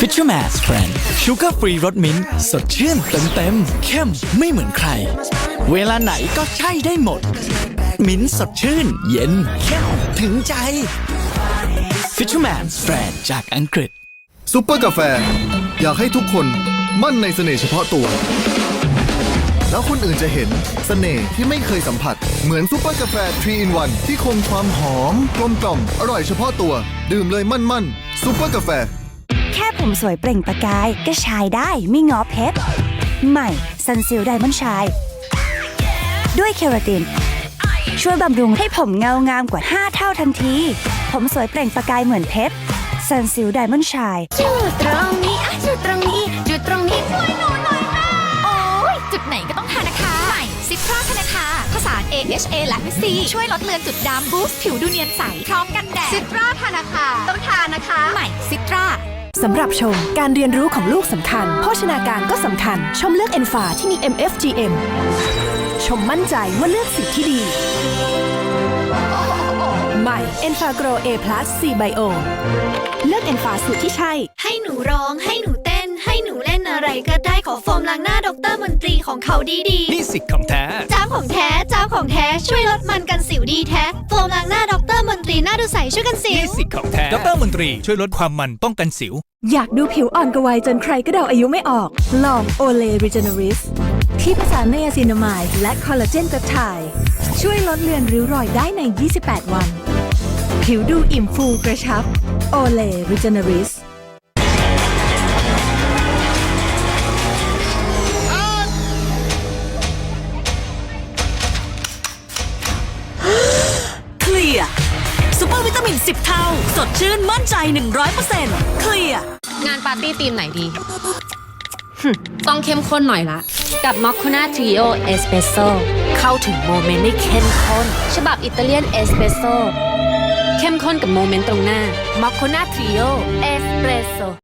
Fisherman's Friend ชูการ์ฟรีรสมิ้นท์สดชื่นเต็มเต็มๆเข้มไม่เหมือนใคร เวลาไหนก็ใช่ได้หมด มิ้นท์สดชื่น เย็นเข้มถึงใจ Fisherman's Friend จากอังกฤษซุปเปอร์กาแฟ อยากให้ทุกคนมั่นในเสน่ห์เฉพาะตัว แล้วคนอื่นจะเห็นเสน่ห์ที่ไม่เคยสัมผัส เหมือนซุปเปอร์กาแฟ 3 in 1 ที่คงความหอม กลมกล่อม อร่อยเฉพาะตัว ดื่มเลยมั่นๆซุปเปอร์กาแฟ แค่ผมสวยเปล่งประกาย ก็ชายได้ไม่งอเพชรใหม่ซันซิลไดมอนด์ชาย ด้วยเคราติน ช่วยบำรุงให้ผมเงางามกว่า 5 เท่าทันที ผมสวยเปล่งประกายเหมือนเพชรซันซิลไดมอนด์ชายจุดตรงนี้อะจุดตรงนี้จุดตรงนี้ช่วยหนูหน่อยนะโอ้ยจุดไหนก็ต้องทานะคะใหม่ซิตราธนาคาผสาน AHA และวิซีช่วยลดเลือนจุดดำบูสต์ผิวดูเนียนใสพร้อมกันแดดซิตราธนาคาต้องทานะคะ ใหม่ซิตรา สำหรับชม การเรียนรู้ของลูกสำคัญ โภชนาการก็สำคัญ ชมเลือกเอนฟาที่มี MFGM ชมมั่นใจว่าเลือกสิ่งที่ดี ใหม่ e n f a g r o w A+ C Bio เลือกเอนฟาสูตรที่ใช่ ให้หนูร้องให้หนูเต้น ให้หนูเล่นอะไรก็ได้ขอโฟมล้างหน้าดรมนตรีของเขาดีนี่สิของแท้ๆจ้าของแท้จ้าของแท้ช่วยลดมันกันสิวดีแท้ โฟมล้างหน้าดรมนตรีหน้าดูใสช่วยกันสิว นี่สิของแท้ดรมนตรีช่วยลดความมันป้องกันสิว อยากดูผิวอ่อนกวัยจนใครก็เดาอายุไม่ออก ลองโอเล Regeneris ที่ผสานไนอาซินามายและคอลลาเจนเปปไทด์ช่วยลดเลือนริ้วรอยได้ใน 28 วัน ผิวดูอิ่มฟูกระชับโอเล Regeneris เคลียร์ ปอร์วิตามิน 10 เท่า สดชื่นมั่นใจ 100%เคลียร์ งานปาร์ตี้ธีมไหนดีหึต้องเข้มข้นหน่อยละ กับมอคคูน่าทริโอเอสเปรสโซเข้าถึงโมเมนต์ได้เข้มข้น ฉบับอิตาเลียนเอสเปรสโซเข้มข้นกับโมเมนต์ตรงหน้ามอคคูน่าทริโอเอสเปรสโซ